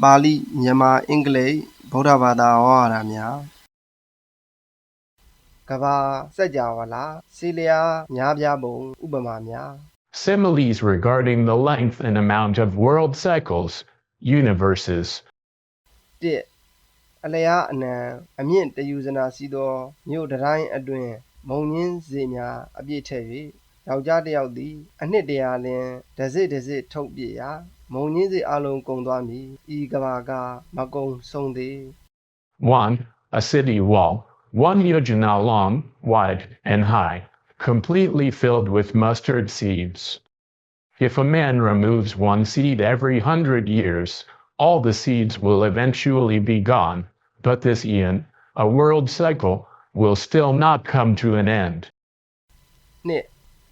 ပါဠိမြန်မာအင်္ဂလိပ်ဗုဒ္ဓဘာသာဝါဒများကဘာစัจ java လာစီလျာများပြားပုံဥပမာများ Similes regarding the length and amount of world cycles, universes. 1အလျားအနံအမြင့်တယူဇနာစီသောမြို့တစ်တိုင်းအတွင်မုံညင်းစေများအပြည့်ထည့်၍ ယောက်ျားတစ်ယောက်သည်အနှစ်တရာလင်ဒဇစ်ဒဇစ်ထုတ်ပြရာမုံညင်းစေအလုံးကုန်သွားမည်ဤကဘာကမကုံဆုံးသည် 1. A city wall, one yojana long, wide, and high, completely filled with mustard seeds. If a man removes one seed every hundred years, all the seeds will eventually be gone, but this eon, a world cycle, will still not come to an end. နှစ်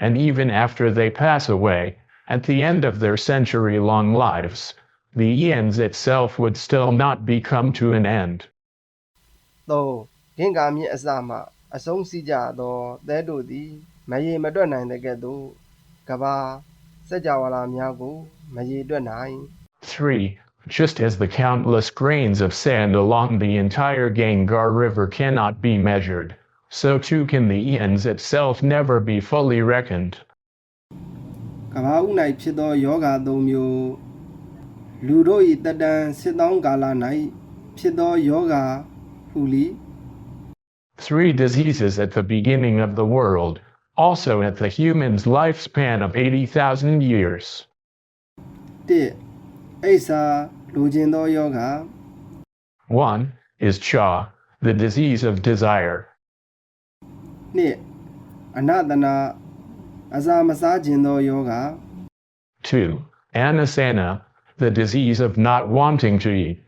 and even after they pass away, at the end of their century long lives, the eons itself would still not be come to an end. သုံးဒင်္ဂါမြင့်အစမှအဆုံးစီကြသောသဲတို့သည်မရေမတွက်နိုင်တဲ့ကဲ့သို့ကဘာစัจ java လာများကိုမရေတွက်နိုင် 3. Just as the countless grains of sand along the entire Gangar River cannot be measured, so too can the eons itself never be fully reckoned. ကဘာဥ၌ဖြစ်သောယောဂသုံးမျိုးလူတို့၏တတန်စစ်တောင်းကာလ၌ဖြစ်သောယောဂဟူလီ Three diseases at the beginning of the world, also at the human's lifespan of 80,000 years. 1အိဆာလူကျင်သောယောဂ One is Cha, the disease of desire. 2အနတနာအစာမစားခြင်းသောယောဂ Two, Anasana, the disease of not wanting to eat.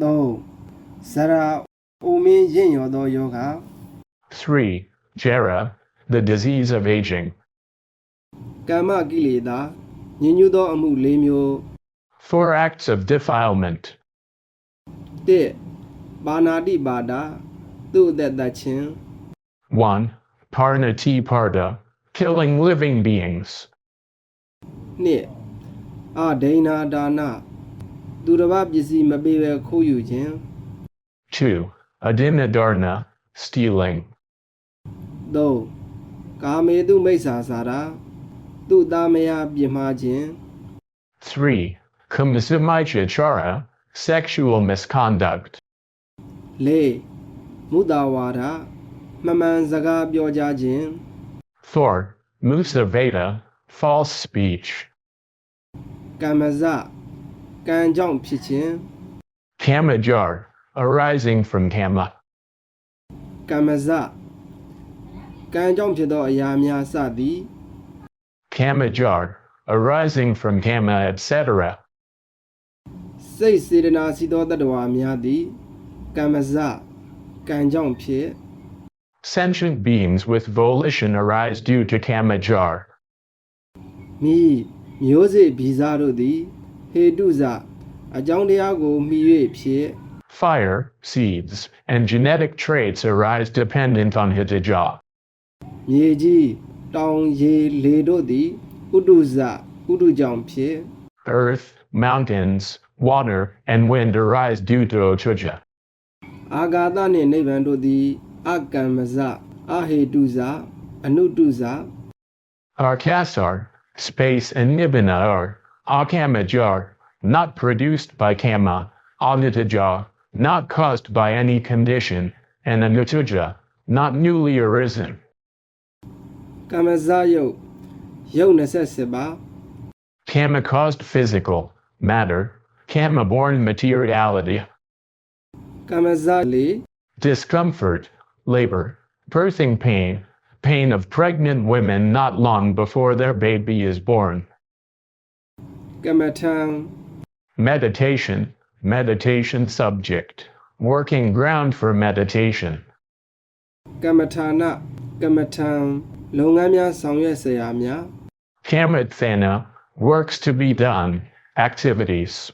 3ဇရာအိုမင်းရင့်ရော်သောယောဂ Three, Jera, the disease of aging. ကမ္မကိလေသာညဉ့်ညူးသောအမှု၄မျိုး Four acts of defilement. 1ပါဏာတိပါဒသူ့အသက်သက်ခြင်း One, Parnati Parda, killing living beings. 2အဒိဏဒါနသူတစ်ပါးပစ္စည်းမပေးဘဲခိုးယူခြင်း Two, Adinadarna, stealing. 3ကာမေတုမိစ္ဆာစာရာသူ့သားမယားပြစ်မှားခြင်း Three, Kamsamichachara, sexual misconduct. 4မုဒ္ဒဝါဒ မမှန်စကားပြောကြားခြင်း Four, Musaveda, false speech. ကမ္မဇကံကြောင့်ဖြစ်ခြင်း Kamajar, arising from Kama. ကမ္မဇကံကြောင့်ဖြစ်သောအရာများစသည် Kamajar, arising from Kama, etc. စိတ်စေတနာစီသောတတ္တဝါများသည်ကမ္မဇကံကြောင့်ဖြစ် Sentient beings with volition arise due to Kamajar. မိမျိုးစေ့ဗီဇတို့သည်ဟေတုဇအကြောင်းတရားကိုမှီ၍ဖြစ် Fire, seeds, and genetic traits arise dependent on Hitaja. မြေကြီးတောင်ရေလေတို့သည်ဥတုဇဥတုကြောင့်ဖြစ် Earth, mountains, water, and wind arise due to Otuja. အာဂါသနှင့်နိဗ္ဗာန်တို့သည် a Agamaza, Aheduza, Anuduza. Arkasar, space and Nibbana are Akamajar, not produced by Kama, Anitaja, not caused by any condition, and Anutuja, not newly arisen. Kamazayo, seba. Kama caused physical matter, Kama born materiality. Kamazali. Discomfort, labor, birthing pain, pain of pregnant women not long before their baby is born. Gamatang. Meditation, meditation subject, working ground for meditation. Gamatana, Gamatang, Longamya Sangya Kamathana, works to be done, activities.